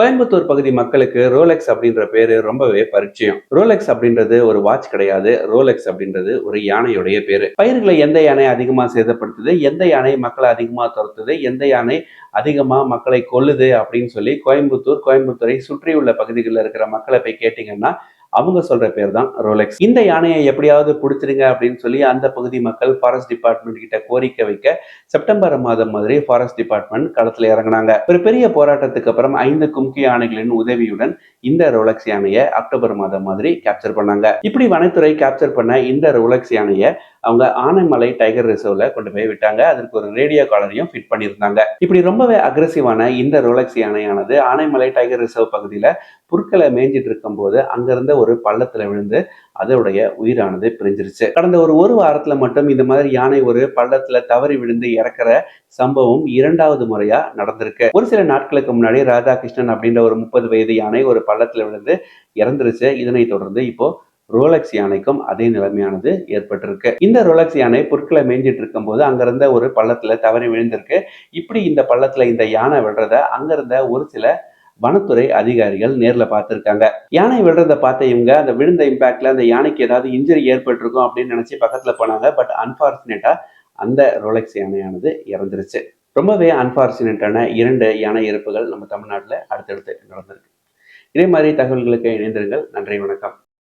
கோயம்புத்தூர் பகுதி மக்களுக்கு ரோலெக்ஸ் அப்படின்ற பேரு ரொம்பவே பரிச்சயம். ரோலெக்ஸ் அப்படின்றது ஒரு வாட்ச் கிடையாது. ரோலெக்ஸ் அப்படின்றது ஒரு யானையுடைய பேரு. பயிர்களை எந்த யானை அதிகமா சேதப்படுத்துது? எந்த யானை மக்களை அதிகமா துரத்துது? எந்த யானை அதிகமா மக்களை கொல்லுது? அப்படின்னு சொல்லி கோயம்புத்தூர் கோயம்புத்தூரை சுற்றியுள்ள பகுதிகளில் இருக்கிற மக்களை போய் கேட்டீங்கன்னா அவங்க சொல்ற பேர் தான் ரோலெக்ஸ் இந்த யானையை எப்படியாவது பிடிச்சிருங்க அப்படின்னு சொல்லி அந்த பகுதி மக்கள் ஃபாரஸ்ட் டிபார்ட்மெண்ட் கிட்ட கோரிக்கை வைக்க செப்டம்பர் மாதம் மாதிரி ஃபாரஸ்ட் டிபார்ட்மெண்ட் களத்துல இறங்கினாங்க. ஒரு பெரிய போராட்டத்துக்கு அப்புறம் ஐந்து கும்கி யானைகளின் உதவியுடன் இந்த ரோலெக்ஸ் யானையை அக்டோபர் மாதம் மாதிரி கேப்சர் பண்ணாங்க. இப்படி வனத்துறை கேப்சர் பண்ண இந்த ரோலக்ஸ் யானையை அவங்க ஆனைமலை டைகர் ரிசர்வ்ல கொண்டு போய் விட்டாங்க. அதற்கு ஒரு ரேடியோ காலரையும் ஃபிட் பண்ணியிருந்தாங்க. இப்படி ரொம்பவே அக்ரஸிவான இந்த ரோலக்ஸ் யானையானது ஆனைமலை டைகர் ரிசர்வ் பகுதியில் புற்களை மேய்ஞ்சிட்டு இருக்கும்போது அங்கிருந்த ஒரு பள்ளத்தில் விழுந்து அதோடைய உயிரானது பிரிஞ்சிருச்சு. கடந்த ஒரு ஒரு வாரத்தில் மட்டும் இந்த மாதிரி யானை ஒரு பள்ளத்தில் தவறி விழுந்து இறக்குற சம்பவம் இரண்டாவது முறையா நடந்திருக்கு. ஒரு சில நாட்களுக்கு முன்னாடி ராதாகிருஷ்ணன் அப்படின்ற ஒரு முப்பது வயது யானை ஒரு பள்ளத்தில் விழுந்து இறந்துருச்சு. இதனை தொடர்ந்து இப்போ ரோலக்ஸ் யானைக்கும் அதே நிலைமையானது ஏற்பட்டிருக்கு. இந்த ரோலக்ஸ் யானை பொருட்களை மேய்ஞ்சிட்டு இருக்கும்போது அங்கிருந்த ஒரு பள்ளத்துல தவறி விழுந்திருக்கு. இப்படி இந்த பள்ளத்துல இந்த யானை விழுறத அங்கிருந்த ஒரு சில வனத்துறை அதிகாரிகள் நேரில் பார்த்துருக்காங்க. யானை விழுறத பார்த்த இவங்க அந்த விழுந்த இம்பாக்ட்ல அந்த யானைக்கு ஏதாவது இன்ஜுரி ஏற்பட்டிருக்கும் அப்படின்னு நினைச்சு பக்கத்துல போனாங்க. பட் அன்பார்ச்சுனேட்டா அந்த ரோலக்ஸ் யானையானது இறந்துருச்சு. ரொம்பவே அன்பார்ச்சுனேட்டான இரண்டு யானை இறப்புகள் நம்ம தமிழ்நாட்டில் அடுத்தடுத்து நடந்திருக்கு. இதே மாதிரி தகவல்களுக்கு இணைந்திருங்கள். நன்றி வணக்கம்.